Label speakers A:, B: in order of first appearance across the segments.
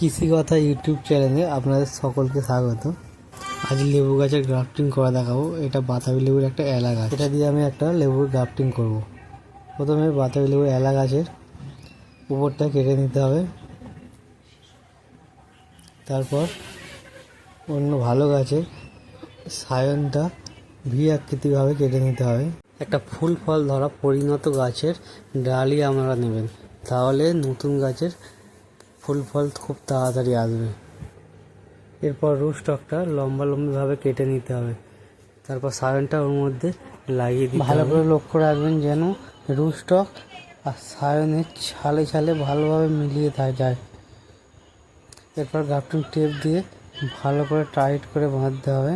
A: কৃষি কথা ইউটিউব চ্যানেলে আপনাদের সকলকে স্বাগত। আজ লেবু গাছের গ্রাফটিং করা দেখাবো। এটা বাতাবি লেবুর একটা এলা গাছ। এটা দিয়ে আমি একটা লেবুর গ্রাফটিং করব। প্রথমে বাতাবি লেবুর এলা গাছের উপরটা কেটে নিতে হবে। তারপর অন্য ভালো গাছের সায়নটা ভি আকৃতিভাবে কেটে নিতে হবে। একটা ফুল ফল ধরা পরিণত গাছের ডালই আমরা নেবেন। তাহলে নতুন গাছের ফুল ফল খুব তাড়াতাড়ি আসবে। এরপর রুট স্টকটা লম্বা লম্বাভাবে কেটে নিতে হবে। তারপর সায়নটা ওর মধ্যে লাগিয়ে দিতে ভালো করে লক্ষ্য রাখবেন যেন রুট স্টক আর সায়নের ছালে ছালে ভালোভাবে মিলিয়ে যায়। এরপর গ্রাফটিং টেপ দিয়ে ভালো করে টাইট করে বাঁধতে হবে।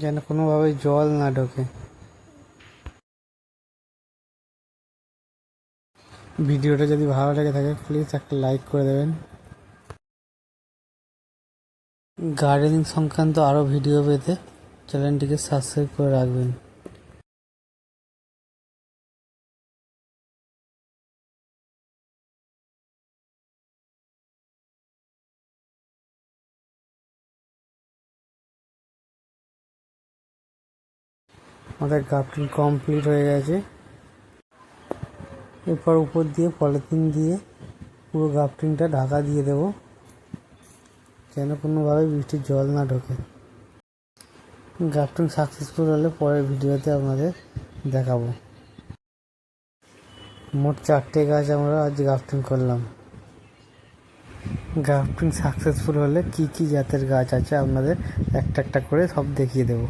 A: যেন কোনোভাবে জল না ঢোকে। ভিডিওটা যদি ভালো লেগে থাকে প্লিজ একটা লাইক করে দেবেন। গার্ডেনিং সংক্রান্ত আরও ভিডিও পেতে চ্যানেলটিকে সাবস্ক্রাইব করে রাখবেন। আমাদের গ্রাফটিং কমপ্লিট হয়ে গেছে। এরপর উপর দিয়ে পলিথিন দিয়ে পুরো গ্রাফটিংটা ঢাকা দিয়ে দেব, যেন কোনোভাবে বৃষ্টির জল না ঢোকে। গ্রাফটিং সাকসেসফুল হলে পরের ভিডিওতে আপনাদের দেখাবো। মোট চারটে গাছ আমরা আজ গ্রাফটিং করলাম। গ্রাফটিং সাকসেসফুল হলে কি কি জাতের গাছ আছে আপনাদের একটা একটা করে সব দেখিয়ে দেবো।